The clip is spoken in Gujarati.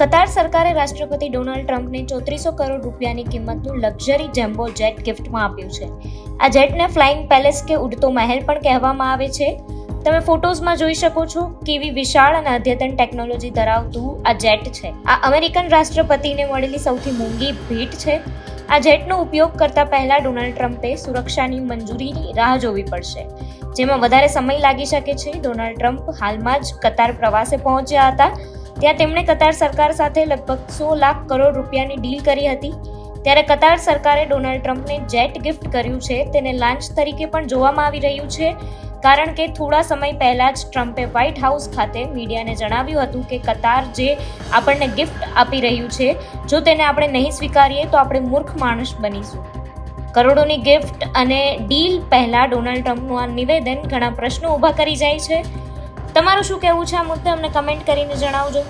કતાર સરકારે રાષ્ટ્રપતિ ડોનાલ્ડ ટ્રમ્પને ચોત્રીસો કરોડ રૂપિયાની કિંમતનું લક્ઝરી જેમ્બો જેટ ગિફ્ટમાં આપ્યું છે. આ જેટને ફ્લાઇંગ પેલેસ કે ઉડતો મહેલ પણ કહેવામાં આવે છે. તમે ફોટોઝમાં જોઈ શકો છો કેવી વિશાળ અને અદ્યતન ટેકનોલોજી ધરાવતું આ જેટ છે. આ અમેરિકન રાષ્ટ્રપતિને મળેલી સૌથી મોંઘી ભેટ છે. આ જેટનો ઉપયોગ કરતા પહેલા ડોનાલ્ડ ટ્રમ્પે સુરક્ષાની મંજૂરીની રાહ જોવી પડશે. જેમાં વધારે સમય લાગી શકે છે. ડોનાલ્ડ ટ્રમ્પ હાલમાં જ કતાર પ્રવાસે પહોંચ્યા હતા. ત્યાં તેમણે કતાર સરકાર સાથે લગભગ સો લાખ કરોડ રૂપિયાની ડીલ કરી હતી. ત્યારે કતાર સરકારે ડોનાલ્ડ ટ્રમ્પને જેટ ગિફ્ટ કર્યું છે. તેને લાંચ તરીકે પણ જોવામાં આવી રહ્યું છે. કારણ કે થોડા સમય પહેલાં જ ટ્રમ્પે વ્હાઇટ હાઉસ ખાતે મીડિયાને જણાવ્યું હતું કે કતાર જે આપણને ગિફ્ટ આપી રહ્યું છે, જો તેને આપણે નહીં સ્વીકારીએ તો આપણે મૂર્ખ માણસ બનીશું. કરોડોની ગિફ્ટ અને ડીલ પહેલાં ડોનાલ્ડ ટ્રમ્પનું આ નિવેદન ઘણા પ્રશ્નો ઊભા કરી જાય છે. તમારું શું કહેવું છે આ મુદ્દે અમને કમેન્ટ કરીને જણાવજો.